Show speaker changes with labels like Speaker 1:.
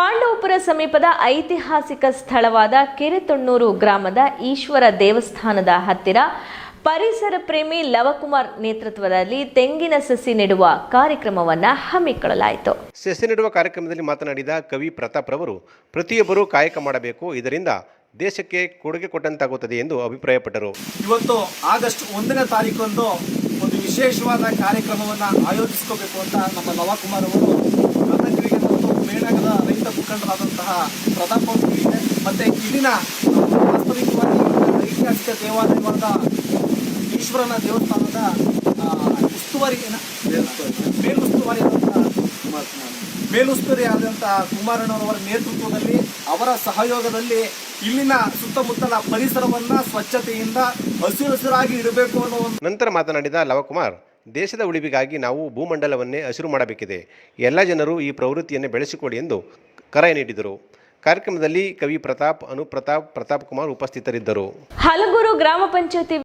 Speaker 1: ಪಾಂಡವಪುರ ಸಮೀಪದ ಐತಿಹಾಸಿಕ ಸ್ಥಳವಾದ ಕೆರೆತೊಣ್ಣೂರು ಗ್ರಾಮದ ಈಶ್ವರ ದೇವಸ್ಥಾನದ ಹತ್ತಿರ ಪರಿಸರ ಪ್ರೇಮಿ ಲವಕುಮಾರ್ ನೇತೃತ್ವದಲ್ಲಿ ತೆಂಗಿನ ಸಸಿ ನೆಡುವ ಕಾರ್ಯಕ್ರಮವನ್ನ ಹಮ್ಮಿಕೊಳ್ಳಲಾಯಿತು.
Speaker 2: ಸಸಿ ನೆಡುವ ಕಾರ್ಯಕ್ರಮದಲ್ಲಿ ಮಾತನಾಡಿದ ಕವಿ ಪ್ರತಾಪ್ ರವರು ಪ್ರತಿಯೊಬ್ಬರೂ ಕಾಯಕ ಮಾಡಬೇಕು ಇದರಿಂದ ದೇಶಕ್ಕೆ ಕೊಡುಗೆ ಕೊಟ್ಟಂತಾಗುತ್ತದೆ ಎಂದು ಅಭಿಪ್ರಾಯಪಟ್ಟರು.
Speaker 3: ಇವತ್ತು ಆಗಸ್ಟ್ ಒಂದನೇ ತಾರೀಕೊಂದು ಒಂದು ವಿಶೇಷವಾದ ಕಾರ್ಯಕ್ರಮವನ್ನು ಆಯೋಜಿಸ್ಕೋಬೇಕು ಅಂತ ನಮ್ಮ ಲವಕುಮಾರ್ ಅವರು ಮುಖಂಡರಾದಂತಹ ಪ್ರತಾಪ್ ಇದೆ ಮತ್ತೆ ಇಲ್ಲಿನ ವಾಸ್ತವಿಕವಾಗಿ ಐತಿಹಾಸಿಕ ದೇವಾಲಯವಾದ ಈಶ್ವರನ ದೇವಸ್ಥಾನದ ಆ, ಉಸ್ತುವಾರಿ ಏನ? ಮೇಲುಸ್ತುವಾರಿ ಮೇಲುಸ್ತುವಾರಿ ಆದಂತಹ ಕುಮಾರಣ್ಣವರ ನೇತೃತ್ವದಲ್ಲಿ ಅವರ ಸಹಯೋಗದಲ್ಲಿ ಇಲ್ಲಿನ ಸುತ್ತಮುತ್ತಲ ಪರಿಸರವನ್ನ ಸ್ವಚ್ಛತೆಯಿಂದ ಹಸಿರು ಹಸಿರಾಗಿ ಇರಬೇಕು ಅನ್ನೋ
Speaker 2: ನಂತರ ಮಾತನಾಡಿದ ಲವಕುಮಾರ್ ದೇಶದ ಉಳಿವಿಗಾಗಿ ನಾವು ಭೂಮಂಡಲವನ್ನೇ ಹಸಿರು ಮಾಡಬೇಕಿದೆ ಎಲ್ಲ ಜನರು ಈ ಪ್ರವೃತ್ತಿಯನ್ನು ಬೆಳೆಸಿಕೊಡಿ ಎಂದು ಕರೆ ನೀಡಿದರು. ಕಾರ್ಯಕ್ರಮದಲ್ಲಿ ಕವಿ ಪ್ರತಾಪ್ ಅನುಪ್ರತಾಪ್ ಪ್ರತಾಪ್ ಕುಮಾರ್ ಉಪಸ್ಥಿತರಿದ್ದರು.
Speaker 1: ಹಲಗೂರು ಗ್ರಾಮ ಪಂಚಾಯತಿ